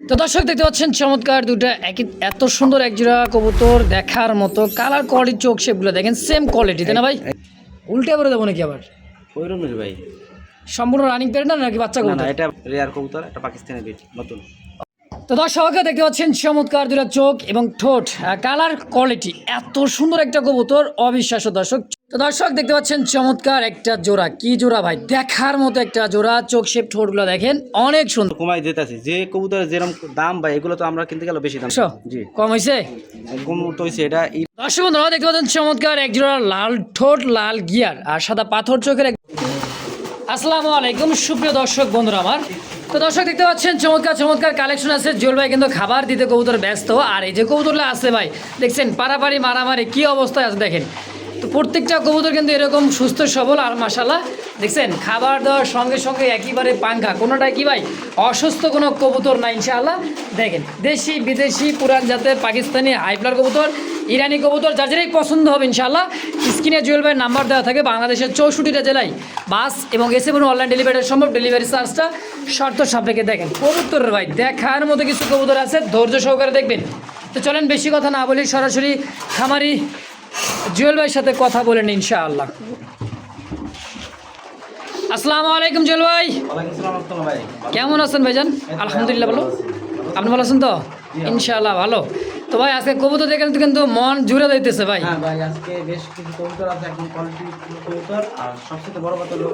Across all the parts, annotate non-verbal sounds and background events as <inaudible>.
তো দর্শক দেখতে পাচ্ছেন চমৎকার দুটা একই এত সুন্দর একজোড়া কবুতর দেখার মতো কালার কোয়ালিটি চোখ সেগুলো দেখেন সেম কোয়ালিটি তাই না ভাই? উল্টে করে দেবো নাকি আবার? ওই রকমের ভাই। সম্পূর্ণ রানিং প্যারেন্ট না নাকি বাচ্চা কবুতর? এটা রেয়ার কবুতর এটা পাকিস্তানের বিট নতুন। তো দর্শক দেখতে পাচ্ছেন চমৎকার দুটা চোখ এবং ঠোঁট। কালার কোয়ালিটি এত সুন্দর একটা কবুতর অবিশ্বাস্য দর্শক। তো দর্শক দেখতে পাচ্ছেন চমৎকার একটা জোড়া। কি জোড়া ভাই? দেখার মতো একটা জোড়া চোখ শেপ ঠোঁটগুলো দেখেন অনেক সুন্দর। কমাই দিতেছি যে কবুতরের যেরকম দাম ভাই এগুলো তো আমরা কিনতে গেলে বেশি দাম। জি। কম হয়েছে কম তো হইছে এটা দর্শক বন্ধুরা দেখতে পাচ্ছেন চমৎকার এক জোড়া লাল ঠোঁট লাল গিয়ার আর সাদা পাথর চোখের এক- আসসালামু আলাইকুম সুপ্রিয় দর্শক বন্ধুরা আমার। তো দর্শক, দেখতে পাচ্ছেন, চমৎকার চমৎকার কালেকশন আছে। জুয়েল ভাই কিন্তু খাবার দিতে কবুতর ব্যস্ত। আর এই যে কবুতরগুলো আছে ভাই, দেখছেন, পারাপারি, মারামারি, কি অবস্থায় আছে দেখেন। তো প্রত্যেকটা কবুতর কিন্তু এরকম সুস্থ, সবল আর মাসাল্লাহ দেখছেন, খাবার দেওয়ার সঙ্গে সঙ্গে একেবারে পাঙ্খা। কোনোটাই কি ভাই? অসুস্থ কোনো কবুতর না, ইনশাআল্লাহ। দেখেন, দেশি, বিদেশি, পুরান জাতের পাকিস্তানি হাইফ্লার কবুতর, ইরানি কবুতর, যার যেটাই পছন্দ হবে, ইনশাআল্লাহ। স্ক্রিনে জুয়েল ভাইয়ের নাম্বার দেওয়া থাকে, বাংলাদেশের চৌষট্টিটা জেলায় বাস এবং এসে কোনো অনলাইন ডেলিভারি সম্ভব। ডেলিভারি চার্জটা শর্ত সাপেক্ষে দেখেন, কবুতরের ভাই, দেখার মতো কিছু কবুতর আছে, ধৈর্য সহকারে দেখবেন। তো চলেন, বেশি কথা না বলি সরাসরি খামারি জুয়েল ভাইয়ের সাথে কথা বলেন ইনশাআল্লাহ। আসসালামু আলাইকুম জুয়েল ভাই। কেমন আছেন ভাইজান? আলহামদুলিল্লাহ ভালো আপনি ভালো আছেন তো? ইনশাআল্লাহ ভালো। তো ভাই আজকে কবুতর দেখেন তো কিন্তু মন জুড়ে দিতেছে ভাই। হ্যাঁ ভাই আজকে বেশ কিছু কবুতর আছে কোয়ালিটি কবুতর আর সবচেয়ে বড় কথা হলো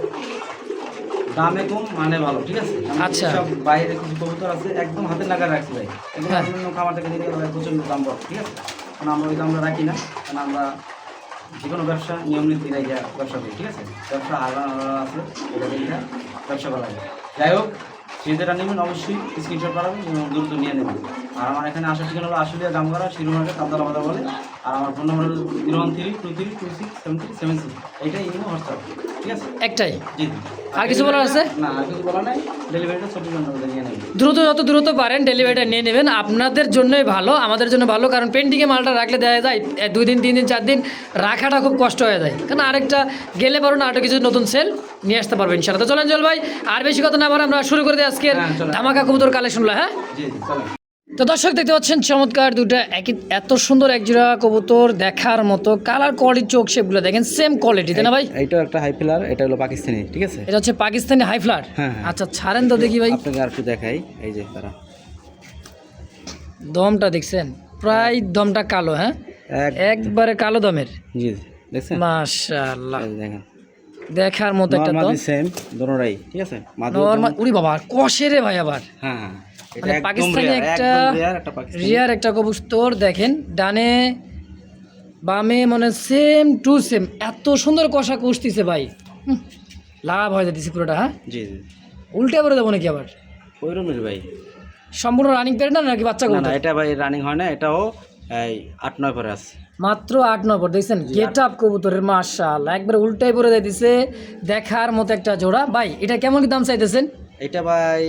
দামে কম মানে ভালো ঠিক আছে? আচ্ছা। সব বাইরে কিছু কবুতর আছে একদম হাতের নাগায় রাখছি ভাই। এগুলো। অন্যান্য থেকে নিতে প্রচণ্ড দাম বড় ঠিক আছে? কারণ আমরা ওই আমরা রাখি না কারণ আমরা যে কোনো ব্যবসা নিয়ম নীতি রেখে ব্যবসা করি ঠিক আছে? ব্যবসা আলাদা আলাদা আছে এটা দেখে ব্যবসা করা যায়। যাই হোক যে যেটা নেবেন অবশ্যই স্ক্রিনশট পাঠাবেন এবং দ্রুত নিয়ে নেবেন। আর আমার এখানে আসার ঠিকানা হলো আশুলিয়া জামগাড়া শিরু মার্কেট কামদার বাজার বলে। আর আমার ফোন নম্বর হলো zero one three two three two six seven three seven six এইটাই ইমো হোয়াটসঅ্যাপ ঠিক আছে? একটাই? জি জি। আর কিছু বলার আছে? না আর কিছু বলা নাই। ডেলিভারিটা চব্বিশ ঘণ্টার মধ্যে নিয়ে নেবেন। দ্রুত যত দ্রুত পারেন ডেলিভারিটা নিয়ে নেবেন। আপনাদের জন্যই ভালো আমাদের জন্য ভালো কারণ পেন্টিংয়ে মালটা রাখলে দেওয়া যায় দুই দিন তিন দিন চার দিন রাখাটা খুব কষ্ট হয়ে যায়। কারণ আরেকটা গেলে পারো না আরও কিছু নতুন সেল নিয়ে আসতে পারবেন ইনশাআল্লাহ। তো চলেন জল ভাই আর বেশি কথা না বলে আমরা শুরু করে দিই আজকের হ্যাঁ। ধামাকা কবুতর কালেকশনগুলো হ্যাঁ? তো দর্শক দেখতে পাচ্ছেন চমৎকার দুটো একই এত সুন্দর এক জোড়া কবুতর দেখার মতো কালার কোয়ালিটি চোখ শেপগুলো দেখেন সেম কোয়ালিটি তাই না ভাই? এইটা একটা হাই ফিলার এটা হলো পাকিস্তানি ঠিক আছে? এটা হচ্ছে পাকিস্তানি হাই ফ্লার হ্যাঁ, হ্যাঁ। আচ্ছা ছাড়েন তো দেখি ভাই। আপনাকে আর একটু দেখাই এই যে তারা। দমটা দেখছেন? প্রায় দমটা কালো হ্যাঁ? একবারে কালো দমের। জি জি দেখছেন? মাশাআল্লাহ। দেখেন। দেখার মতো একটা দম। সেম দোনোটাই ঠিক আছে? নরমাল উড়ি বাবা কষে রে ভাই আবার। হ্যাঁ হ্যাঁ এটা মানে পাকিস্তানি একটা রিয়ার একটা কবুতর দেখেন ডানে বামে মানে সেম টু সেম এত সুন্দর কষা কষতিছে ভাই। লাভ হয়ে যাচ্ছে পুরোটা হ্যাঁ? জি জি। উল্টে করে দেবো নাকি আবার? ওই রকমের ভাই। সম্পূর্ণ রানিং পেরে না নাকি বাচ্চা না এটা ভাই রানিং হয় না এটাও এই আট নয় পরে আছে। মাত্র আট নম্বর দেখছেন? গেট আপ কবুতরের মাশাল একবার উল্টাই পরে দিয়ে দিছে দেখার মতো একটা জোড়া। ভাই এটা কেমন কি দাম চাইতেছেন? এটা ভাই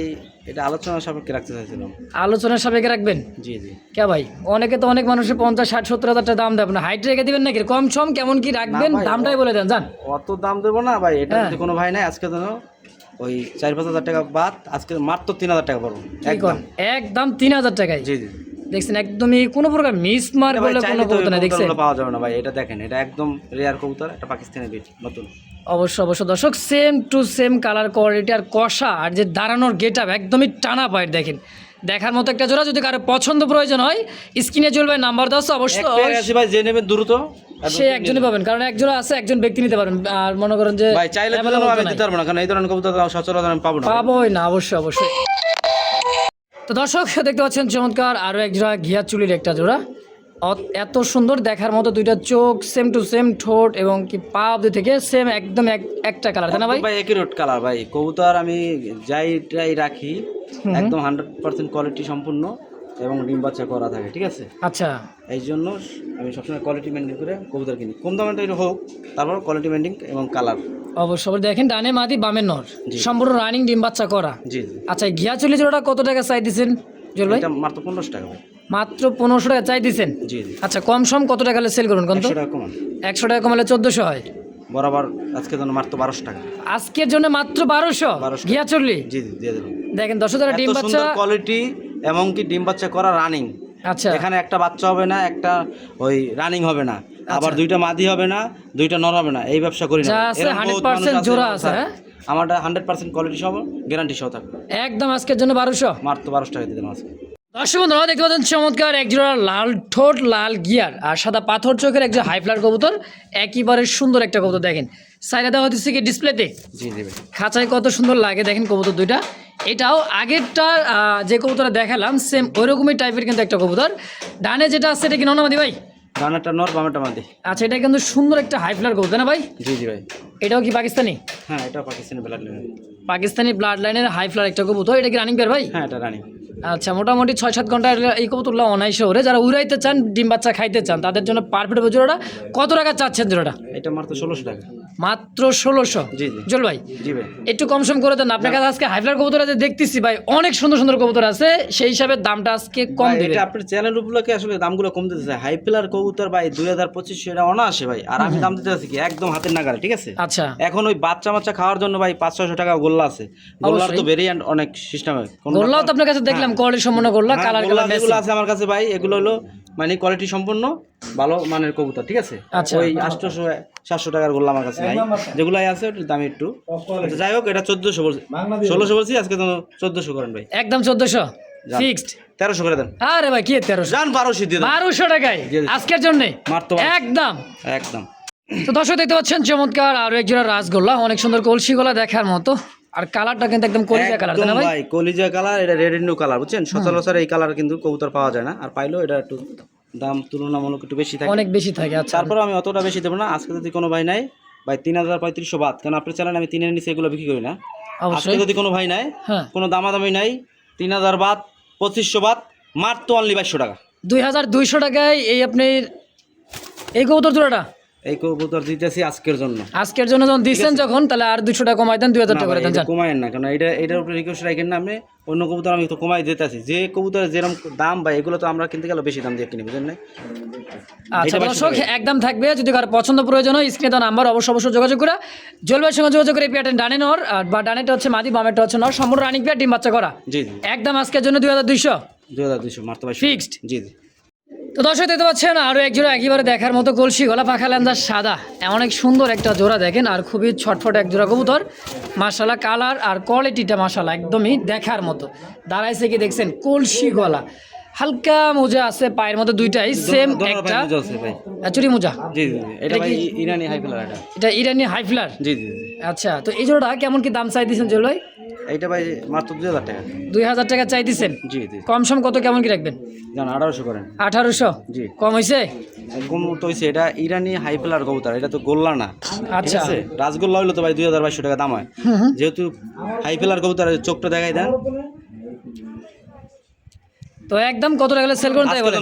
এটা আলোচনা সাপেক্ষে রাখতে চাইছিলাম। আলোচনার সাপেক্ষে রাখবেন? জি জি। কে ভাই অনেকে তো অনেক মানুষের পঞ্চাশ ষাট সত্তর হাজার টাকা দাম দেবেন হাইট রেখে দিবেন নাকি? কম সম কেমন কি রাখবেন? দামটাই বলে দেন জান অত দাম দেবো না ভাই এটা হ্যাঁ। যদি কোনো ভাই নাই। আজকে যেন ওই চার পাঁচ হাজার টাকা বাদ আজকে মাত্র তিন হাজার টাকা পড়ব। একদম। একদম তিন হাজার টাকায়? জি জি। দেখছেন একদমই কোনো প্রকার মিস মার বলে কোনো কবুতর না দেখছেন? পাওয়া যাবে না ভাই এটা দেখেন এটা একদম রেয়ার কবুতর একটা পাকিস্তানি বিট নতুন। অবশ্য অবশ্য দর্শক same to same colour quality আর কষা আর যে দাঁড়ানোর গেট আপ একদমই টানা পায়ের দেখেন। দেখার মতো একটা জোড়া যদি কারও পছন্দ প্রয়োজন হয় স্ক্রিনে চলবে নাম্বার দাও অবশ্যই ভাই যে নেবেন দ্রুত সে একজনই পাবেন কারণ এক জোড়া আছে একজন ব্যক্তি নিতে পারেন আর মনে করেন যে ভাই চাইলে আমি দিতে পারব না কারণ এই ধরনের কবুতর সচরাচর আমি পাবো না। পাবোই না অবশ্যই অবশ্যই তো দর্শক দেখতে পাচ্ছেন চমৎকার আরও এক জোড়া ঘিয়া চুলির একটা জোড়া। এত সুন্দর দেখার মতো দুইটা চোখ সেম টু সেম ঠোঁট এবং কি পা অব্দি থেকে সেম একদম এক একটা কালার তাই না ভাই? ভাই একই রোড কালার ভাই। কবুতর আমি যাই টাই রাখি একদম হান্ড্রেড পার্সেন্ট কোয়ালিটি সম্পূর্ণ এবং ডিম বাচ্চা করা থাকে ঠিক আছে? আচ্ছা। এই জন্য আমি সবসময় কোয়ালিটি মেনটেন করে কবুতর কিনি। কম তৈরি হোক তারপর কোয়ালিটি মেনটেন এবং কালার অবশ্য অবশ্য দেখেন ডানে মাদি বামের নর। সম্পূর্ণ রানিং ডিম বাচ্চা করা। জি আচ্ছা ঘিয়া চুলি জোড়াটা কত টাকা চাই দিচ্ছেন জল ভাই? মাত্র পনেরোশো টাকা ভাই। মাত্র পনেরোশো টাকা চাই জি জি। আচ্ছা কম সম কত টাকা সেল করুন কত একশো টাকা কমালে চোদ্দোশো হয়। বরাবর আজকে জন্য মাত্র বারোশো টাকা। আজকের জন্য মাত্র বারোশো? 1200 ঘিয়া চুল্লি জি জি দিয়ে দেবো দেখেন দশ হাজার ডিম বাচ্চা কোয়ালিটি এমনকি ডিম বাচ্চা করা রানিং আচ্ছা। এখানে একটা বাচ্চা হবে না একটা ওই রানিং হবে না। আবার দুইটা মাদি হবে না দুইটা নর হবে না এই ব্যবসা করি না। যা আছে 100% বহুত মানুষ আছে, জোড়া আছে? আমারটা হান্ড্রেড পার্সেন্ট কোয়ালিটি সহ গ্যারান্টি সহ থাকবে। একদম আজকের জন্য বারোশো। মাত্র বারোশো টাকা দিলাম আজকে। দর্শক বন্ধুরা দেখতে পাচ্ছেন চমৎকার এক জোড়া লাল ঠোঁট লাল গিয়ার আর সাদা পাথর চোখের একজন হাই ফ্লার কবুতর একইবারে সুন্দর একটা কবুতর দেখেন। সাইডে দেওয়া হচ্ছে কি ডিসপ্লেতে? জি জি খাঁচায় কত সুন্দর লাগে দেখেন কবুতর দুইটা। এটাও আগেরটা যে কবুতরটা দেখালাম সেম ওইরকমই টাইপের কিন্তু একটা কবুতর। ডানে যেটা আছে এটা কি ননামাদি ভাই? রানারটা নর বামাটা মাদি আচ্ছা এটা কিন্তু সুন্দর একটা হাই ফ্লার কবুতর না ভাই? জি জি ভাই। এটাও কি পাকিস্তানি? হ্যাঁ এটাও পাকিস্তানি ব্লাড পাকিস্তানি ব্লাড লাইনের হাই ফ্লার একটা কবুতর এটা কি রানিং পেয়ার ভাই? হ্যাঁ এটা রানিং আচ্ছা মোটামুটি ছয় সাত ঘণ্টা এই কবুতরগুলো অনায়াসে ওরে যারা উড়াইতে চান ডিম বাচ্চা খাইতে চান তাদের জন্য পারফেক্ট হবে জোড়াটা কত টাকা চাচ্ছেন জোড়াটা? এটা মাত্র ষোলোশো টাকা। মাত্র ষোলোশো? জি জল ভাই জি ভাই। একটু কম সম করে দেন। আপনার কাছে আজকে হাইফ্লার কবুতর আছে দেখতেছি ভাই অনেক সুন্দর সুন্দর কবুতর আছে। সেই হিসাবে দামটা আজকে কম দেবে এটা আপনার চ্যানেল উপলক্ষে আসলে দামগুলো কম দিতে চাই হাই পিলার কবুতর ভাই দুই হাজার পঁচিশশো এটা অনায়াসে ভাই। আর আমি দাম দিতে আছি কি একদম হাতের নাগালে ঠিক আছে? আচ্ছা। এখন ওই বাচ্চা বাচ্চা খাওয়ার জন্য ভাই পাঁচ ছশো টাকা গোল্লা আছে। গোল্লার তো ভেরিয়েন্ট অনেক সিস্টেম হয় গোল্লাও তো আপনার কাছে দেখলাম কোয়ালিটি সম্পন্ন গোল্লা হ্যাঁ, কালার গোল্লা যেগুলো আছে আমার কাছে ভাই এগুলো হলো মানে কোয়ালিটি সম্পন্ন ভালো মানের কবুতর ঠিক আছে? আচ্ছা। ওই আটশোশো সাতশো টাকার গোল্লা আমার কাছে নাই। যেগুলো আছে ওটার দাম একটু। আচ্ছা, যাই হোক এটা চোদ্দশো বলছি। ষোলোশো বলছি আজকে তো চোদ্দশো করেন ভাই। একদম চোদ্দশো। ফিক্সড তেরোশো করে দেন। আরে ভাই কি তেরোশো? বারোশো দিয়ে বারোশো টাকায়? আজকের জন্য? মারতো একদম। একদম। তো দর্শক দেখতে পাচ্ছেন চমৎকার আরও এক জোড়া রাসগোল্লা অনেক সুন্দর কলসি গোলা দেখার মতো। আর কালারটা কিন্তু একদম কলিজা কালার না ভাই? কলিজা কালার এটা রেড ইন্ডু কালার বুঝছেন? সচরাচর এই কালার কিন্তু কবুতর পাওয়া যায় না। আর পাইলেও এটা একটু দাম তুলনামূলক একটু বেশি থাকে। অনেক বেশি থাকে আচ্ছা। তারপরে আমি অতটা বেশি দেবো না। আজকে যদি কোনো ভাই নাই ভাই তিন হাজার পঁয়ত্রিশশো বাদ। কারণ আপনার চ্যানেল আমি তিনের নিচে এগুলো বিক্রি করি না। আজকে যদি কোনো ভাই নাই হ্যাঁ। কোনো দামাদামি নাই তিন হাজার বাদ পঁচিশশো বাদ মাত্র অনলি বাইশশো টাকা। দুই হাজার দুইশো টাকায় এই আপনি এই কবুতর জোড়াটা? এই কবুতর দিতেছি আজকের জন্য। আজকের জন্য যখন দিচ্ছেন যখন তাহলে আর দুশো টাকা কমাই দেন দুই হাজার টাকা করে দেন কমায়েন না কারণ এটা এটার উপরে রিকোয়েস্ট রাখেন না অন্য কবুতর আমি তো কমাই দিতেছি। যে কবুতরের যেরকম দাম ভাই এগুলো তো আমরা কিনতে গেলে বেশি দাম দিয়ে কিনি বুঝলেন না? আচ্ছা দর্শক একদম থাকবে যদি কারও পছন্দ প্রয়োজন হয় স্ক্রিনে দেওয়া নাম্বার অবশ্যই অবশ্যই যোগাযোগ করে। জলবায়ুর সঙ্গে যোগাযোগ করে এই ডানে নর বা ডানেটা হচ্ছে মাদি বামেটা হচ্ছে নর সম্পূর্ণ রানিং পেয়ার ডিম বাচ্চা করা। জি একদম আজকের জন্য দুই হাজার দুইশো। দুই হাজার দুইশো মাত্র ফিক্সড জি জি। তো দর্শক দেখতে পাচ্ছেন আরও এক জোড়া একেবারে দেখার মতো কলসি গলা পাখা ল্যান্দার সাদা। অনেক সুন্দর একটা জোড়া দেখেন আর খুবই ছটফট এক জোড়া কবুতর। মাসালা কালার আর কোয়ালিটিটা মাসালা একদমই দেখার মতো। দাঁড়াইছে কি দেখছেন কলসি গলা। হালকা মোজা আছে পায়ের মধ্যে দুইটাই সেম একটা। চুরি মোজা? জি জি জি। এটা কি- ইরানি হাই ফেলার এটা। ইরানি হাইফ্লার জি জি জি। আচ্ছা তো এই জোড়াটা কেমন কি দাম চাই দিয়েছেন জল ভাই? এইটা ভাই মাত্র দুই হাজার টাকা। দুই হাজার টাকা চাই দিয়েছেন জি জি। কম সম কত কেমন কি রাখবেন? জান আঠারোশো করেন। আঠারোশো? জি। কম হয়েছে কম তো হয়েছে এটা ইরানি হাই ফেলার কবুতর এটা তো গোল্লা না। আচ্ছা। রাজগোল্লা হইল তো ভাই দুই হাজার বাইশশো টাকা দাম হয়। যেহেতু হাই ফেলার কবুতর চোখটা দেখাই দেন তো একদম কত টাকা সেল করুন তাই বলেন?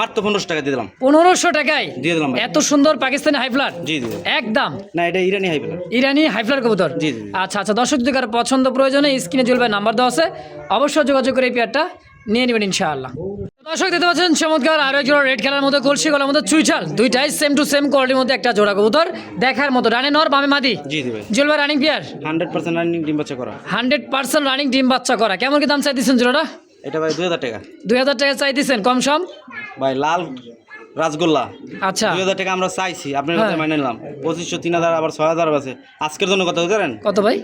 মাত্র পনেরোশো টাকা দিয়ে দিলাম। পনেরোশো টাকায়? দিয়ে দিলাম এত সুন্দর পাকিস্তানি হাইফ্লার জি জি। একদম? না এটা ইরানি হাই ফেলার ইরানি হাইফ্লার কবুতর? জি, জি। আচ্ছা আচ্ছা দর্শক যদি কারও পছন্দ প্রয়োজনে স্ক্রিনে চলবে নাম্বার দেওয়া আছে অবশ্যই যোগাযোগ করে এই পেয়ারটা নিয়ে নেবেন ইনশাআল্লাহ। দর্শক দেখতে পাচ্ছেন চমৎকার আরও এক জোড়া রেড খেলার মধ্যে কলসি গলার মধ্যে চুইচাল দুইটাই সেম টু সেম কোয়ালিটির মধ্যে একটা জোড়া কবুতর। দেখার মতো রানে নর বামে মাদি? জি জি ভাই। জলবা running pair hundred percent running ডিম বাচ্চা করা। হান্ড্রেড পার্সেন্ট রানিং ডিম বাচ্চা করা। কেমন কি দাম চাই দিচ্ছেন জোড়াটা? এটা ভাই দুই হাজার টাকা। দুই হাজার টাকা চাই দিচ্ছেন কম সম? ভাই লাল রাসগোল্লা। আচ্ছা। দুই হাজার টাকা আমরা চাইছি আপনার হ্যাঁ। কথা মাইনে নিলাম। পঁচিশশো তিন হাজার আবার ছয় হাজার আছে। আজকের জন্য কত জানেন কত ভাই?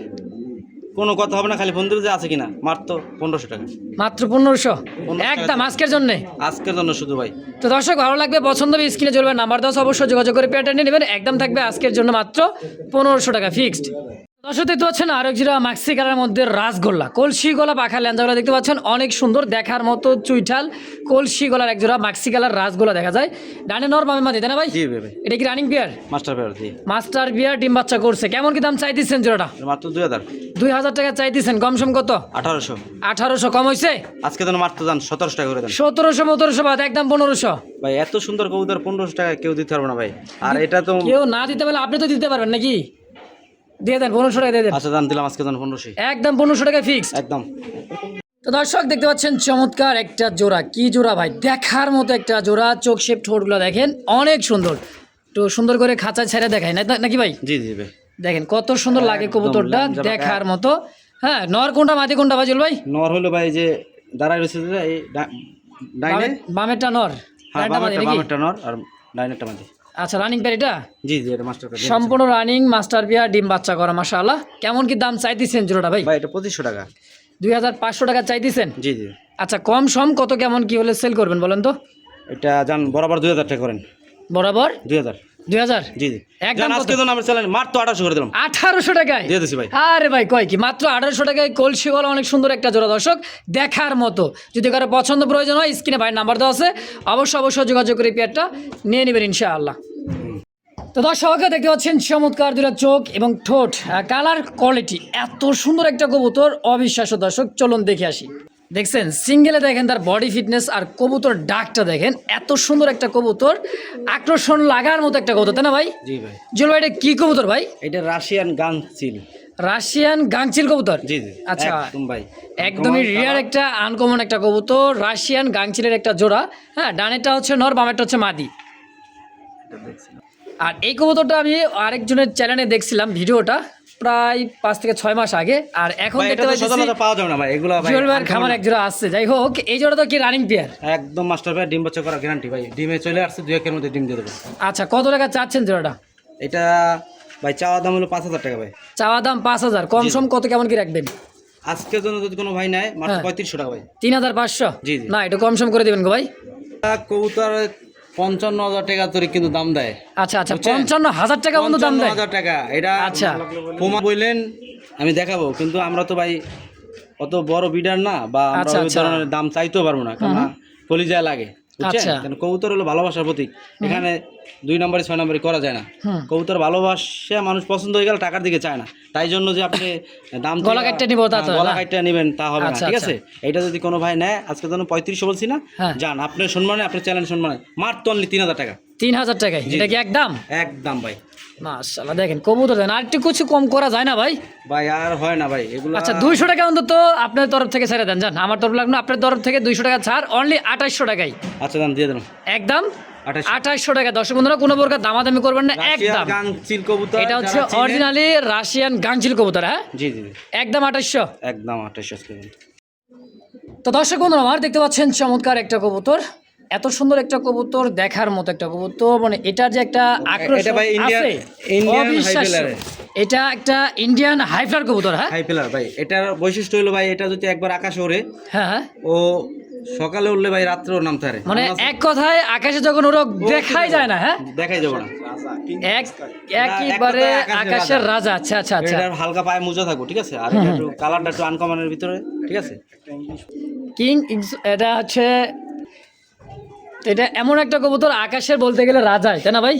কোনো কথা হবে না খালি ফোন যে আছে কিনা। মাত্র পনেরোশো টাকা। মাত্র পনেরোশো। একদম আজকের জন্যে? আজকের জন্য শুধু ভাই। তো দর্শক ভালো লাগবে পছন্দ হবে স্ক্রিনে চলবে নাম্বার দশ অবশ্যই যোগাযোগ করে পেয়ারটা নিয়ে নেবেন। একদম থাকবে আজকের জন্য মাত্র পনেরোশো টাকা ফিক্সড। দর্শক দেখতে পাচ্ছেন আরেক জিরা মাক্সি কালার মধ্যে রাসগোল্লা। কলসি গলা পাখা ল্যাঞ্জাগুলো দেখতে পাচ্ছেন অনেক সুন্দর দেখার মতো চুইঠাল কলসি গলার এক জোড়া মাক্সি কালার রাসগোল্লা দেখা যায়। ডানে নর বামে মাঝে তাই না ভাই? জি ভাই এটা কি রানিং বিয়ার মাস্টার পেয়ার জি। মাস্টার বিয়ার ডিম বাচ্চা করছে। কেমন কি দাম চাই দিচ্ছেন জোড়াটা মাত্র দুই হাজার। দুই হাজার টাকা চাই দিচ্ছেন কম সম কত? আঠারোশো। আঠারোশো কম হয়েছে আজকে জন্য মাত্র যান সতেরোশো টাকা করে দেন। সতেরোশো মতেরোশো বাদ একদম পনেরোশো। ভাই এত সুন্দর কবুতর পনেরোশো টাকা কেউ দিতে পারব না ভাই। আর এটা তো কেউ না দিতে পারলে আপনি তো দিতে পারবেন নাকি? দিয়ে দেন পনেরোশো টাকা দিয়ে দেন। আচ্ছা জান দিলাম আজকে জান পনেরোশো। একদম পনেরোশো টাকা ফিক্স একদম। তো দর্শক দেখতে পাচ্ছেন চমৎকার একটা জোড়া। কি জোড়া ভাই? দেখার মতো একটা জোড়া চোখ শেপ ঠোঁটগুলো দেখেন অনেক সুন্দর। তো সুন্দর করে খাঁচায় ছেড়ে দেখায় না নাকি ভাই? জি জি ভাই। দেখেন কত সুন্দর লাগে কবুতরটা দেখার মতো। হ্যাঁ নর কোনটা মাটি কোনটা ভাই ভাই? নর হলো ভাই যে দাঁড়ায় রয়েছে এই ডাইনে? বামেরটা নর হ্যাঁ? বামেরটা নর আর ডাইনেরটা মাঝে আচ্ছা রানিং পেয়ার এটা? জি জি এটা মাস্টার কার্ড সম্পূর্ণ রানিং মাস্টার বিয়ার ডিম বাচ্চা করা মাশাআল্লাহ। কেমন কি দাম চাইতেছেন জোড়াটা ভাই? ভাই এটা পঁচিশশো টাকা। দুই হাজার পাঁচশো টাকা চাইতেছেন? জি জি। আচ্ছা কম সম কত কেমন কি হলে সেল করবেন বলেন তো? এটা জান বরাবর দুই হাজার টাকা করেন। বরাবর? দুই হাজার। দুই হাজার? জি জি। একদম যান কত? আজকে তো আমার চ্যানেল মার আঠারোশো করে দিলাম। আঠারোশো টাকায়? দিয়ে দিছি ভাই। আরে ভাই কয় কি? মাত্র আঠারোশো টাকায় অনেক সুন্দর একটা জোড়া দর্শক। দেখার মতো। যদি কারও পছন্দ প্রয়োজন হয় স্ক্রিনে ভাই নাম্বার দেওয়া আছে। অবশ্যই অবশ্যই যোগাযোগ করে পেয়ারটা নিয়ে নেবেন ইনশাআল্লাহ। তো দর্শক দেখতে পাচ্ছেন চমৎকার দুটা চোখ এবং ঠোঁট। কালার কোয়ালিটি এত সুন্দর একটা কবুতর অবিশ্বাস্য দর্শক। চলুন দেখে আসি। দেখছেন সিঙ্গেলে দেখেন তার বডি ফিটনেস আর কবুতর ডাকটা দেখেন এত সুন্দর একটা কবুতর আকর্ষণ লাগার মতো একটা কবুতর তাই না ভাই? জি ভাই। জল ভাই এটা কি কবুতর ভাই? এটা রাশিয়ান গান চিল রাশিয়ান গাংচিল কবুতর? জি জি। আচ্ছা একদম ভাই। একদমই রিয়ার একটা আনকমন একটা কবুতর রাশিয়ান গাংচিলের একটা জোড়া। হ্যাঁ ডানেরটা হচ্ছে নর বামেরটা হচ্ছে মাদি। আর এই কবুতরটা আমি আরেকজনের চ্যানেলে দেখছিলাম ভিডিওটা। প্রায় পাঁচ থেকে ছয় মাস আগে আর এখন দেখতে পাওয়া যাবে না ভাই এগুলো ভাই খামার এক জোড়া আসছে। যাই হোক এই জোড়া তো কি রানিং পেয়ার একদম মাস্টার ভাই ডিম বাচ্চা করা গ্যারান্টি ভাই। ডিমে চলে আসছে দুই একের মধ্যে ডিম দিয়ে দেবো। আচ্ছা কত টাকা চাচ্ছেন জোড়াটা? এটা ভাই চাওয়া দাম হলো পাঁচ হাজার টাকা ভাই। চাওয়া দাম পাঁচ হাজার কম সম কত কেমন কি রাখবেন? আজকের জন্য যদি কোনো ভাই নেয় মাত্র হ্যাঁ। পঁয়ত্রিশশো টাকা ভাই। তিন হাজার পাঁচশো? জি। না একটু কম সম করে দেবেন গো ভাই। কবুতর পঞ্চান্ন হাজার টাকা তোর কিন্তু দাম দেয়। আচ্ছা আচ্ছা পঞ্চান্ন হাজার টাকা বন্ধু দাম দেয়। হাজার টাকা। এটা আচ্ছা। পোমা বললেন আমি দেখাবো কিন্তু আমরা তো ভাই অত বড় বিডার না বা আমরা আচ্ছা, ওই আচ্ছা। ধরনের দাম চাইতেও পারব না কারণ কলিজা লাগে বুঝছেন? আচ্ছা। কবুতর হলো ভালোবাসার প্রতীক। এখানে দুই নম্বরে ছয় নম্বরে করা যায় না। কবুতর ভালোবাসা মানুষ পছন্দ হয়ে গেলে টাকার দিকে চায় না। তাই জন্য যে আপনি দাম গলা কাটটা নিবো তা হ্যাঁ, গলা কাটটা নেবেন তা হবে না আচ্ছা, ঠিক আচ্ছা। আছে? এটা যদি কোনো ভাই নেয় আজকে জন্য পঁয়ত্রিশশো বলছি না হ্যাঁ। যান আপনার সম্মানে আপনার চ্যানেল সম্মানে। মাত্র অনলি তিন হাজার টাকা। তিন হাজার টাকায়? এটা কি একদম? একদম ভাই। দেখেন কবুতর দেন। আর একটু কিছু কম করা যায় না ভাই? ভাই আর হয় না ভাই। এগুলো আচ্ছা দুইশো টাকা অন্তত আপনার তরফ থেকে ছেড়ে দেন জান আমার তরফ লাগল আপনার তরফ থেকে দুইশো টাকা ছাড় অনলি আঠাশশো টাকাই আচ্ছা দাম দিয়ে দিলাম। একদম? 2800 আঠাশশো। টাকা। দর্শক বন্ধুরা কোনো প্রকার দামাদামি করবেন না একদম। কবুতর এটা হচ্ছে অরিজিনালি রাশিয়ান গাংচিল কবুতর হ্যাঁ? জি জি একদম আঠাশশো। একদম আঠাশশো তো দর্শক বন্ধুরা আমার দেখতে পাচ্ছেন চমৎকার একটা কবুতর। এত সুন্দর একটা কবুতর দেখার মতো একটা কবুতর। মানে এটার যে একটা এটা ভাই ইন্ডিয়ান- আছে ইন্ডিয়ান এটা একটা ইন্ডিয়ান হাইফ্লার কবুতর হ্যাঁ? হাই ভাই। এটার বৈশিষ্ট্য হলো ভাই এটা যদি একবার আকাশে ওড়ে হ্যাঁ হ্যাঁ। ও সকালে উঠলে ভাই রাত্রে রাত্রেও নামতে পারে। মানে এক কথায় আকাশে যখন ওরা দেখাই যায় না হ্যাঁ? দেখাই যাব না। এক একবারে আকাশের রাজা। আচ্ছা আচ্ছা আচ্ছা। এটার হালকা পায়ে মোজা থাকব ঠিক আছে? আর একটু কালারটা একটু আনকমনের ভিতরে ঠিক আছে? কিং এটা হচ্ছে এটা এমন একটা কবুতর আকাশের বলতে গেলে রাজাই তাই না ভাই।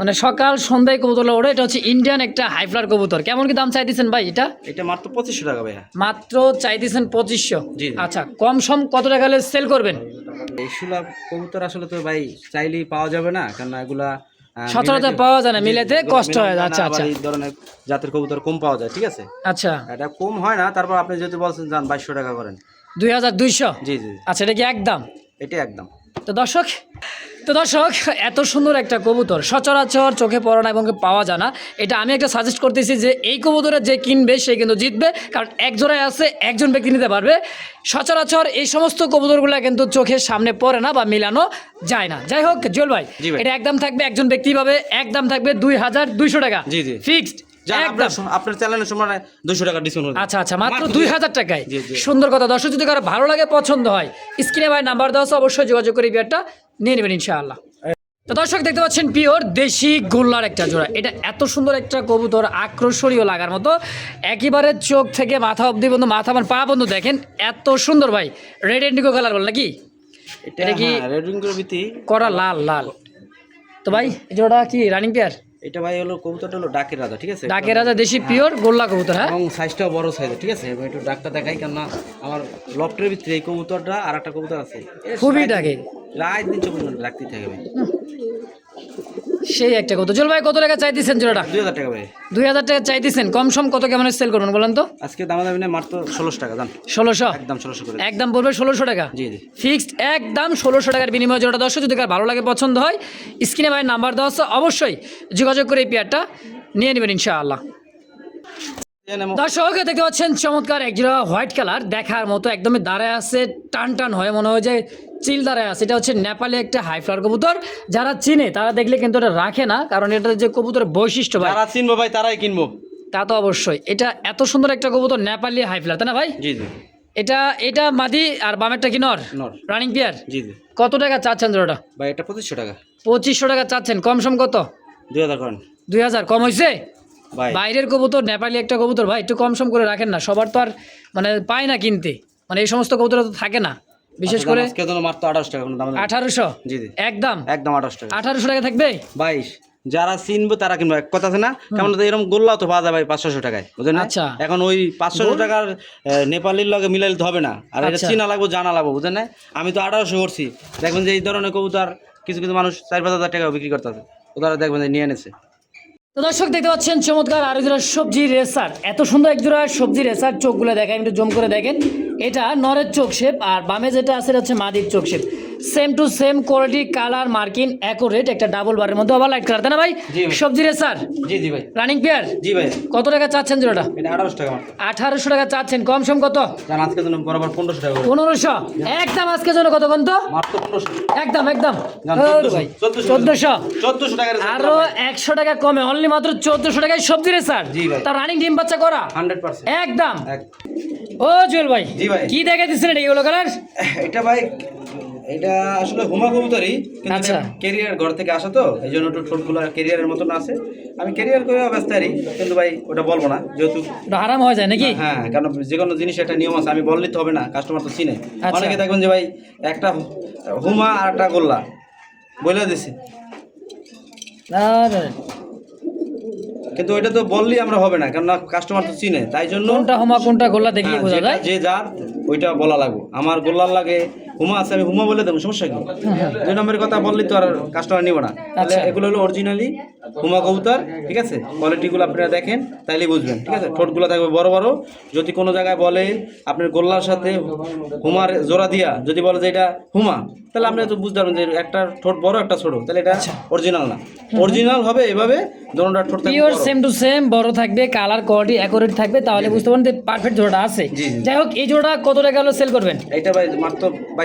মানে সকাল সন্ধ্যায় কবুতর ওড়ে এটা হচ্ছে ইন্ডিয়ান একটা হাইফ্লার কবুতর। কেমন কি দাম চাইতেছেন ভাই এটা? এটা মাত্র পঁচিশশো টাকা ভাইয়া। মাত্র চাইতেছেন পঁচিশশো। আচ্ছা কম সম কত টাকা হলে সেল করবেন? এইগুলা কবুতর আসলে তো ভাই চাইলেই পাওয়া যাবে না কারণ এগুলা সচরাচর পাওয়া যায় না, মিলাতে কষ্ট হয়, আচ্ছা, আচ্ছা। এই ধরনের জাতের কবুতর কম পাওয়া যায় ঠিক আছে? আচ্ছা। এটা কম হয় না তারপর আপনি যদি বলছেন যান বাইশশো টাকা করেন। দুই হাজার দুইশো? জি জি। আচ্ছা এটা কি একদম? এটা একদম। তো দর্শক তো দর্শক এত সুন্দর একটা কবুতর। সচরাচর চোখে পড়ে না এবং পাওয়া যায় না। এটা আমি একটা সাজেস্ট করতেছি যে এই কবুতরের যে কিনবে সে কিন্তু জিতবে। কারণ এক জোড়ায় আছে একজন ব্যক্তি নিতে পারবে। সচরাচর এই সমস্ত কবুতরগুলো কিন্তু চোখের সামনে পড়ে না বা মিলানো যায় না। যাই হোক জুয়েল ভাই এটা একদম থাকবে একজন ব্যক্তি পাবে। একদম থাকবে দুই হাজার দুইশো টাকা। জি, জি। ফিক্সড আপনার সম- আপনার চ্যানেলের সময় দুশো টাকা ডিসকাউন্ট আচ্ছা আচ্ছা মাত্র দুই হাজার টাকায়। জি, জি। সুন্দর কথা। দর্শক যদি কারও ভালো লাগে পছন্দ হয় স্ক্রিনে ভাই নাম্বার দেওয়া অবশ্যই যোগাযোগ করে বিয়ারটা নিয়ে নেবেন ইনশাআল্লাহ। তো দর্শক দেখতে পাচ্ছেন পিওর দেশি গোল্লার একটা জোড়া। এটা এত সুন্দর একটা কবুতর আকর্ষণীয় লাগার মতো। একেবারে চোখ থেকে মাথা অবধি বন্ধু মাথা আমার পা বন্ধু দেখেন এত সুন্দর ভাই। রেড এন্ডিগো কালার বল নাকি? এটা কি- ভিত্তি করা লাল লাল। তো ভাই জোড়া কি রানিং পেয়ার এটা ভাই হলো কবুতরটা হলো ডাকের রাজা ঠিক আছে? ডাকের রাজা দেশি পিওর গোল্লা কবুতর হ্যাঁ? এবং সাইজটাও বড় সাইজের ঠিক আছে? একটু ডাকটা দেখাই কেন না আমার লফটের ভিতরে এই কবুতরটা আর একটা কবুতর আছে। খুবই ডাকে। রাত দিন চব্বিশ ঘণ্টা ডাকতেই থাকে ভাই সেই একটা কবুতর চল ভাই কত টাকা চাইতেছেন জোড়াটা? দুই হাজার টাকা ভাই। দুই হাজার টাকা চাইতেছেন কম সম কত কেমন সেল করবেন বলেন তো? আজকে দামা দামি মাত্র ষোলোশো টাকা জান। ষোলোশো? একদম ষোলোশো করে। একদম পড়বে ষোলোশো টাকা? জি জি। ফিক্সড একদম ষোলোশো টাকার বিনিময়ে জোড়া দর্শক যদি কার ভালো লাগে পছন্দ হয় স্ক্রিনে ভাই নাম্বার দেওয়া আছে অবশ্যই যোগাযোগ করে এই পেয়ারটা নিয়ে নেবেন ইনশাআল্লাহ। দর্শক দেখতে পাচ্ছেন চমৎকার একজোড়া হোয়াইট কালার দেখার মতো একদমই দাঁড়ায় আছে টান টান হয়ে মনে হয় যে চিল দাঁড়ায় আছে এটা হচ্ছে নেপালে একটা হাই ফ্লার কবুতর। যারা চিনে তারা দেখলে কিন্তু এটা রাখে না কারণ এটা যে কবুতরের বৈশিষ্ট্য ভাই যারা চিনবো ভাই তারাই কিনবো। তা তো অবশ্যই। এটা এত সুন্দর একটা কবুতর নেপালি হাই ফ্লার তাই না ভাই? জি জি। এটা এটা মাদি আর বামেরটা কি নর? নর। রানিং পেয়ার জি জি। কত টাকা চাচ্ছেন জোড়াটা? ভাই এটা পঁচিশশো টাকা। পঁচিশশো টাকা চাচ্ছেন কম সম কত? দুই হাজার করেন। দুই হাজার কম হয়েছে ভাই। বাইরের কবুতর নেপালি একটা কবুতর ভাই একটু কম সম করে রাখেন না সবার তো আর মানে পায় না কিনতে। মানে এই সমস্ত কবুতর তো থাকে না। বিশেষ করে আজকে জন্য মাত্র আঠাশ টাকা কোনো দাম। আঠারোশো? জি জি। একদম? একদম আঠাশ টাকা। আঠারোশো টাকা থাকবে? বাইশ। যারা চিনবো তারা কিনবো এক কথা আছে না? কেমন তো এরকম গোল্লাও তো পাওয়া ভাই পাঁচশো টাকায় বুঝলেন না? আচ্ছা। এখন ওই পাঁচশো টাকার নেপালির লগে মিলাইলে তো হবে না। আর এটা আচ্ছা। চিনা লাগবো জানা লাগবো বুঝলেন না? আমি তো আঠারোশো করছি। দেখবেন যে এই ধরনের কবুতর কিছু কিছু মানুষ চার পাঁচ হাজার টাকা বিক্রি করতেছে। ওরা দেখবেন যে নিয়ে এনেছে। তো দর্শক, দেখতে পাচ্ছেন চমৎকার আর জোড়া সবজি রেসার এত সুন্দর এক জোড়া সবজি রেসার চোখগুলো দেখেন, একটু জম করে দেখেন। এটা নরের চোখ শেপ, আর বামে যেটা আছে, এটা হচ্ছে মাদির চোখ shape. Same to same quality colour marking accurate একটা ডাবল বারের মধ্যে আবার লাইট কালার তাই না ভাই। সবজি রেসার জি জি ভাই। রানিং পেয়ার জি ভাই। কত টাকা চাচ্ছেন জোড়াটা? এটা আঠারোশো টাকা আঠারোশো টাকা চাচ্ছেন কম সম কত? জান আজকে জন্য বরাবর পনেরোশো টাকা করে। পনেরোশো? একদম আজকে জন্য কত কত মাত্র একদম একদম। ভাই চোদ্দশো। চোদ্দশো। চোদ্দশো টাকার আরও একশো টাকা কমে অনলি মাত্র চোদ্দশো টাকায় সবজি রেসার জি ভাই। তার রানিং ডিম বাচ্চা করা? Hundred percent. একদম। ও জুয়েল ভাই জি ভাই। কি দেখে দিচ্ছেন এটা ইয়েলো কালার এটা ভাই এটা আসলে হুমা কবুতরই কিন্তু আচ্ছা। কেরিয়ার ঘর থেকে আসা তো এই জন্য একটু ঠোঁটগুলো মতন আছে। আমি কেরিয়ার করে ব্যস্ত আরি কিন্তু ভাই ওটা বলব না যেহেতু হারাম হয়ে যায় নাকি? হ্যাঁ কারণ যে কোনো জিনিস একটা নিয়ম আছে আমি বললেই তো হবে না কাস্টমার তো চিনে। আচ্ছা। অনেকে দেখবেন যে ভাই একটা হুমা আর একটা গোল্লা বলে দিছি। কিন্তু ওইটা তো বললেই আমরা হবে না কারণ কাস্টমার তো চিনে তাই জন্য কোনটা হোমা কোনটা গোল্লা দেখলে হ্যাঁ, বোঝা যায়। যে যার ওইটা বলা লাগবে। আমার গোল্লার লাগে হুমা আছে আমি হুমা বলে দেবো সমস্যা কি? দুই নম্বরের কথা বললি তো আর কাস্টমার নিব না। তাহলে আচ্ছা। এগুলো হলো অরিজিনালি হুমা কবুতর ঠিক আছে? কোয়ালিটিগুলো আপনারা দেখেন তাইলেই বুঝবেন ঠিক আছে? ঠোঁটগুলো থাকবে বড় বড়। যদি কোনো জায়গায় বলে আপনার গোল্লার সাথে হুমার জোড়া দিয়া যদি বলে যে এটা হুমা তাহলে আপনি তো বুঝতে পারবেন যে একটা ঠোঁট বড় একটা ছোট তাহলে এটা আচ্ছা। অরিজিনাল না। অরিজিনাল হবে এভাবে দোনোটা ঠোঁট পিওর সেম টু সেম বড় থাকবে কালার কোয়ালিটি অ্যাকুরেট থাকবে তাহলে বুঝতে পারবেন যে পারফেক্ট জোড়াটা আছে। যাই হোক এই জোড়া কত টাকা হলো সেল করবেন? এইটা ভাই মাত্র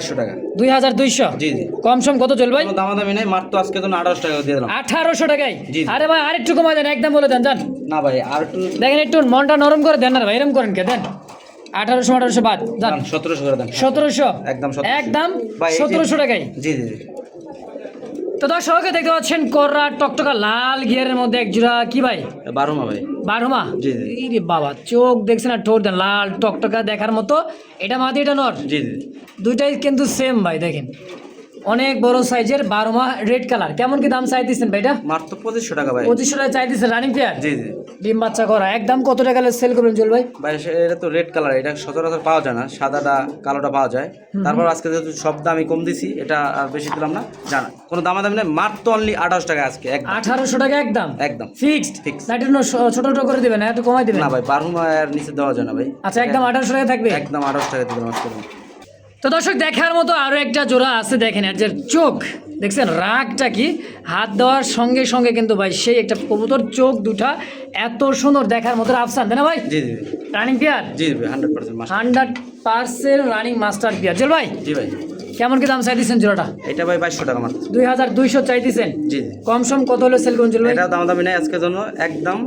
বাইশশো টাকা। দুই হাজার দুইশো? জি জি। কম সম কত চলবে দামাদামি নেই মাত্র আজকে তো আঠারোশো টাকা দিয়ে দিলাম। আঠারোশো টাকায়? জি। আরে ভাই আরেকটু কমাই দেন একদম বলে দেন জান না ভাই আর একটু দেখেন একটু মনটা নরম করে দেন না ভাই এরম করেন কে দেন। আঠারোশো আঠারোশো বাদ যান। সতেরোশো করে দেন। সতেরোশো? একদম একদম সতেরোশো টাকায়? জি জি জি। তো দর্শক দেখতে পাচ্ছেন কররা টকটকা লাল গিয়ারের মধ্যে এক জোড়া কি ভাই? বারোমা ভাই। বারোমা জি। রে বাবা চোখ দেখছে না ঠোঁট লাল টকটকা দেখার মতো। এটা মাদি এটা নর? জি জি। দুইটাই কিন্তু সেম ভাই দেখেন। অনেক বড় সাইজের বারো বারোমা রেড কালার। কেমন কি দাম চাইতেছেন ভাই এটা মাত্র পঁচিশশো টাকা ভাই। পঁচিশশো টাকা চাইতেছেন রানিং পেয়ার জি জি। ডিম বাচ্চা করা। একদম কত টাকা সেল করবেন জল ভাই? ভাই এটা তো রেড কালার এটা সচরাচর পাওয়া যায় না। সাদাটা কালোটা পাওয়া যায়। তারপর আজকে যেহেতু সব দামই কম দিছি এটা আর বেশি দিলাম না। জানা কোনো দামাদামি নেই। মাত্র অনলি আঠারোশো টাকা আজকে একদম। আঠারোশো টাকা একদম? একদম। Fixed Fixed। না ছোট ছোট করে দিবেন একটু কমাই দিবেন? না ভাই বারো মা আর নিচে দেওয়া যায় না ভাই। আচ্ছা একদম আঠারোশো টাকা থাকবে? একদম আঠারোশো টাকা দিলাম আজকে। তো দর্শক দেখার মতো আরও একটা জোড়া আছে দেখেন এর যে চোখ। দেখছেন রাগটা কি? হাত দেওয়ার সঙ্গে সঙ্গে কিন্তু ভাই সেই একটা কবুতর চোখ দুটা এত সুন্দর দেখার মতো আফসান তাই না ভাই? জি জি রানিং পিয়ার জি জি hundred percent hundred percent running master pair চল ভাই জি ভাই। কেমন কি দাম চাইতেছেন জোড়াটা? এটা ভাই বাইশশো টাকা মাত্র। দুই হাজার দুইশো চাইতেছেন। জি জি। কম সম কত হলে সেল করুন এটা দামাদামি নেই আজকের জন্য একদম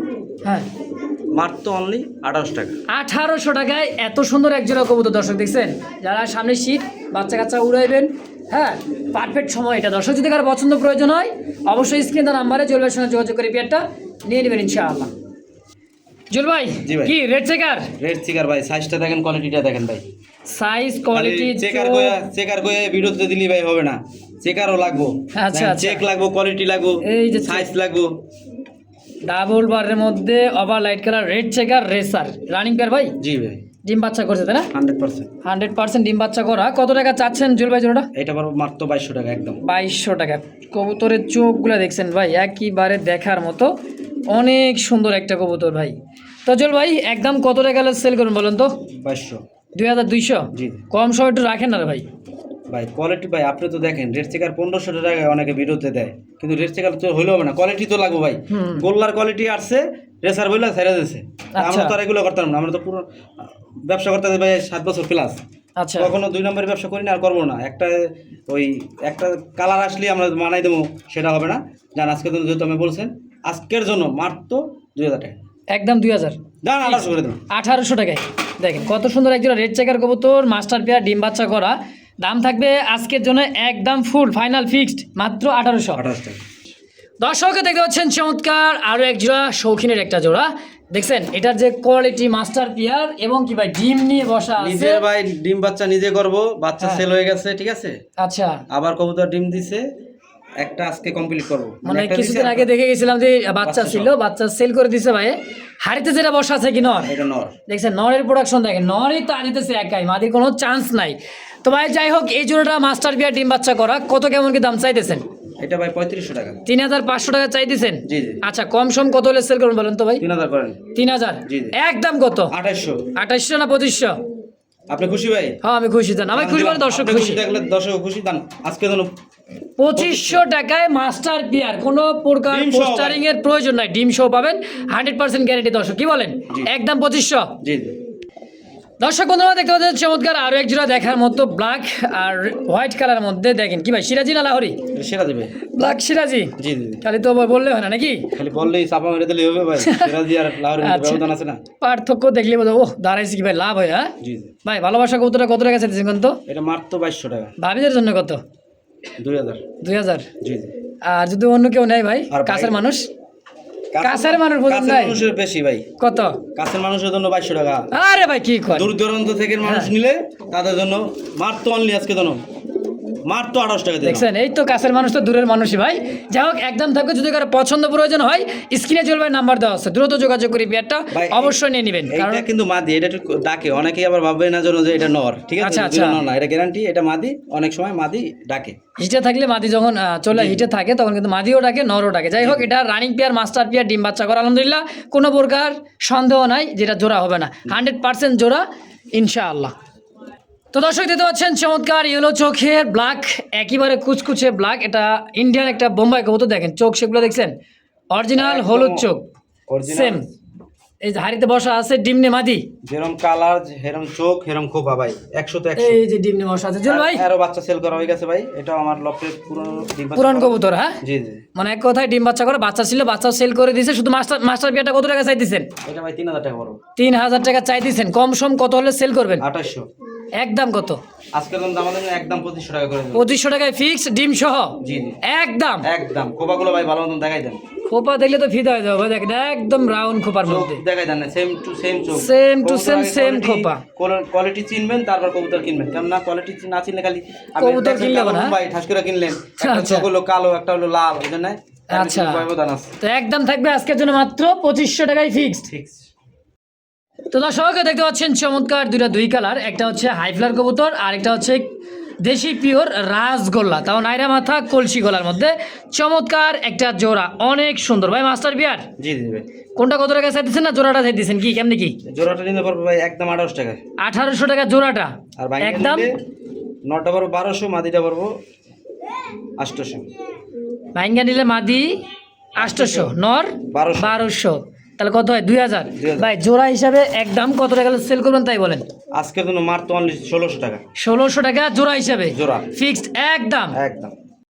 হ্যাঁ। মাত্র অনলি আঠারোশো টাকা। আঠারোশো টাকায় এত সুন্দর এক জোড়া কবুতর দর্শক দেখছেন? যারা সামনে শীত বাচ্চা কাচ্চা উড়াইবেন হ্যাঁ পারফেক্ট সময় এটা। দর্শক যদি কারও পছন্দ প্রয়োজন হয় অবশ্যই স্ক্রিন তার নাম্বারে জলবাইয়ের সঙ্গে যোগাযোগ করে পেয়ারটা নিয়ে নেবেন ইনশাআল্লাহ। জুল ভাই। কি রেড চেকার রেড চিকার ভাই সাইজটা দেখেন কোয়ালিটিটা দেখেন ভাই। সাইজ কোয়ালিটি চেকার গোয়া চেকার গোয়া ভিডিওতে দিলি ভাই হবে না। চেকারও লাগবো। আচ্ছা, আচ্ছা। চেক লাগবো কোয়ালিটি লাগবো এই যে সাইজ লাগবো। ডাবল বারের মধ্যে over light colour red checker racer. Running pair ভাই? জি ভাই। ডিম বাচ্চা করছে তাই না? Hundred percent. হান্ড্রেড পার্সেন্ট ডিম বাচ্চা করা। কত টাকা চাচ্ছেন জুল ভাই জোড়াটা? এটা পারব মাত্র বাইশশো টাকা একদম। বাইশশো টাকা। কবুতরের চোখগুলো দেখছেন ভাই একইবারে দেখার মতো। অনেক সুন্দর একটা কবুতর ভাই। তো চল ভাই একদম কত টাকা সেল করুন বলুন তো? বাইশশো। দুই হাজার দুইশো? জি। কম সময় একটু রাখেন না রে ভাই। ভাই কোয়ালিটি ভাই আপনি তো দেখেন রেড চেকার পনেরোশো টাকা অনেকে ভিডিওতে দেয়। কিন্তু রেড চেকার তো হইলেও হবে না কোয়ালিটি তো লাগবে ভাই। গোল্লার কোয়ালিটি আসছে রেসার বইলা ছেড়ে দিয়েছে আচ্ছা। আমরা তো আর এগুলো করতাম না আমরা তো পুরো ব্যবসা করতে ভাই সাত বছর প্লাস আচ্ছা। কখনো দুই নম্বরের ব্যবসা করি না আর করব না। একটা ওই একটা কালার আসলে আমরা মানাই দেবো সেটা হবে না। জান আজকে যেহেতু আমি বলছেন আজকের জন্য মাত্র দুই হাজার টাকা। একদম দুই হাজার। আঠারোশো করে দেবো। আঠারোশো টাকায়। দেখেন কত সুন্দর একজন রেড চেকার কবুতর মাস্টার পেয়ার ডিম বাচ্চা করা। দাম থাকবে আজকের জন্য একদম ফুল ফাইনাল ফিক্সড মাত্র আঠারোশো। আঠারোশো দর্শককে দেখতে পাচ্ছেন চমৎকার আরও এক জোড়া শৌখিনের একটা জোড়া। দেখছেন এটার যে কোয়ালিটি মাস্টার পিয়ার এবং কি ভাই ডিম নিয়ে বসা নিজের ভাই ডিম বাচ্চা নিজে করব বাচ্চা হ্যাঁ। সেল হয়ে গেছে ঠিক আছে? আচ্ছা। আবার কবুতর ডিম দিছে একটা আজকে কমপ্লিট করব। মানে কিছুদিন আগে দেখে গেছিলাম যে বাচ্চা বাচ্চা ছিল বাচ্চা সেল করে দিছে ভাই। হাড়িতে যেটা বসা আছে কি নর? এটা নর। দেখছেন নরের প্রোডাকশন দেখেন নরই তো আনিতেছে একাই মাদির কোনো চান্স নাই। তো ভাই যাই হোক এই জোড়াটা মাস্টার বিয়ার ডিম বাচ্চা করা। কত কেমন কি দাম চাইতেছেন? এটা ভাই পঁয়ত্রিশশো টাকা। তিন হাজার পাঁচশো টাকা চাইতেছেন? জি জি। আচ্ছা কম সম কত হলে সেল করুন বলেন তো ভাই? তিন হাজার করেন। তিন হাজার? জি, জি। একদম কত? আঠাশশো আঠাশশো না পঁচিশশো? আপনি খুশি ভাই? হ্যাঁ আমি খুশি জান আমি খুশি মানে দর্শক খুশি। থাকলে দর্শক খুশি দান আজকে যেন পঁচিশশো টাকায় মাস্টার পিয়ার কোনো প্রকার পোস্টারিং এর প্রয়োজন নাই। ডিম শো পাবেন। হান্ড্রেড পার্সেন্ট গ্যারেন্টি দর্শক কি বলেন। একদম পঁচিশশো? জি জি। দর্শক বন্ধুরা দেখতে পাচ্ছেন চমৎকার আরও এক জোড়া দেখার মতো ব্ল্যাক আর হোয়াইট কালারের মধ্যে দেখেন। কি ভাই সিরাজি না লাহরি? এটা সেরা দেবে ব্ল্যাক সিরাজি? জি জি। খালি তো বললে হয় না নাকি? খালি বললেই চাপা মেরে দিলে হবে ভাই। <laughs> সেরা দিয়ে আর মধ্যে আচ্ছা। ব্যবধান আছে না। পার্থক্য দেখলে বোঝা ও দাঁড়াইছি কি ভাই লাভ হয় হ্যাঁ? জি জি। ভাই ভালোবাসা কতটা কত টাকা চাইতেছেন কোন তো? এটা মাত্র বাইশশো টাকা। ভাবিদের জন্য কত? দুই হাজার। দুই হাজার? জি জি। আর যদি অন্য কেউ নেয় ভাই- কাছের মানুষ? কাছের- মানুষ বোঝেন ভাই মানুষের বেশি ভাই। কত? কাছের মানুষের জন্য বাইশশো টাকা। আরে ভাই কি কর দূর দূরান্ত থেকে মানুষ হ্যাঁ। নিলে তাদের জন্য মাত্র অনলি আজকে জন্য। মাত্র আঠাশ টাকা দেখছেন এই তো কাছের মানুষ তো দূরের মানুষই ভাই। যাই হোক একদম থাকবে যদি কারও পছন্দ প্রয়োজন হয় স্ক্রিনে চলবে নাম্বার দেওয়া আছে। দ্রুত যোগাযোগ করে বিয়ারটা অবশ্যই নিয়ে নেবেন কারণ কিন্তু মাদি এটা ডাকে। অনেকেই আবার ভাববে না জন্য যে এটা নর ঠিক আছে? আচ্ছা, আচ্ছা। না এটা গ্যারান্টি এটা মাদি অনেক সময় মাদি ডাকে। হিটে থাকলে মাদি যখন চলে হিটে থাকে তখন কিন্তু মাদিও ডাকে নরও ডাকে। যাই হোক এটা রানিং পেয়ার মাস্টার পেয়ার ডিম বাচ্চা করে আলহামদুলিল্লাহ। কোনো প্রকার সন্দেহ নাই যেটা জোড়া হবে না। হান্ড্রেড পার্সেন্ট জোড়া ইনশাআল্লাহ। তো দর্শক দেখতে পাচ্ছেন চমৎকার ইয়েলো চোখের ব্ল্যাক একেবারে কুচকুচে ব্ল্যাক এটা ইন্ডিয়ান একটা বোম্বাই কবুতর দেখেন চোখ সেগুলো দেখছেন? অরিজিনাল হলুদ চোখ সেম এই যে হাড়িতে বসা আছে ডিমনে মাদি। যেরম কালার হেরম চোখ হেরম খোপা ভাই একশো তো একশো। এই যে ডিমনে বসা আছে। চল ভাই? আরও বাচ্চা সেল করা হয়ে গেছে ভাই এটা আমার লফটের পুরনো ডিম পুরান কবুতর হ্যাঁ? জি জি। মানে এক কথায় ডিম বাচ্চা করে বাচ্চা ছিল বাচ্চা সেল করে দিয়েছে শুধু মাস্টার মাস্টার বিয়াটা কত টাকা চাইতেছেন? এটা ভাই তিন হাজার টাকা বড়। তিন হাজার টাকা চাইতেছেন কম সম কত হলে সেল করবেন? আঠাশশো একদম কত? আজকের দাম আমাদের একদম পঁচিশশো টাকা করে। পঁচিশশো টাকায় ফিক্স ডিম সহ? জি জি। একদম একদম খোপাগুলো ভাই ভালো মতন দেখাই দেন। খোপা দেখলে তো ফিদা হয়ে যাবে দেখেন একদম রাউন্ড খোপার মধ্যে। দেখাই দেন সেম টু সেম চোখ। Same, আগে same quality- খোপা। কোয়ালিটি চিনবেন তারপর কবুতর কিনবেন। কেন না কোয়ালিটি না চিনলে খালি কবুতর কিনলে না? ভাই ঠাস করে কিনলেন। একটা আচ্ছা। চোখ হলো কালো একটা হলো লাল আচ্ছা। তো একদম থাকবে আজকের জন্য মাত্র পঁচিশশো টাকায় ফিক্সড ঠিক তো দর্শক দেখতে পাচ্ছেন চমৎকার দুইটা দুই কালার। একটা হচ্ছে হাইফ্লার কবুতর আর একটা হচ্ছে দেশি পিওর রাজগোল্লা। তাও নাইরা মাথা কলসি গলার মধ্যে। চমৎকার একটা জোড়া অনেক সুন্দর। ভাই মাস্টার বিয়ার? জি জি ভাই। কোনটা কত টাকা চাইতেছেন না জোড়াটা চাইতেছেন? কি কেমনি কি? জোড়াটা নিতে পারব ভাই একদম আঠারোশো টাকা। আঠারোশো টাকা জোড়াটা। আর ভাই একদম? নটা পারব বারোশো মাদিটা পারব আটশোশো ভাইঙ্গা নিলে মাদি আটশোশো নর বারোশো। বারোশো। তাহলে কত হয়? দুই হাজার। ভাই জোড়া হিসাবে একদম কত টাকা সেল করবেন তাই বলেন? আজকের জন্য মার তো ষোলোশো টাকা। ষোলোশো টাকা জোড়া হিসাবে। জোড়া। ফিক্সড একদম একদম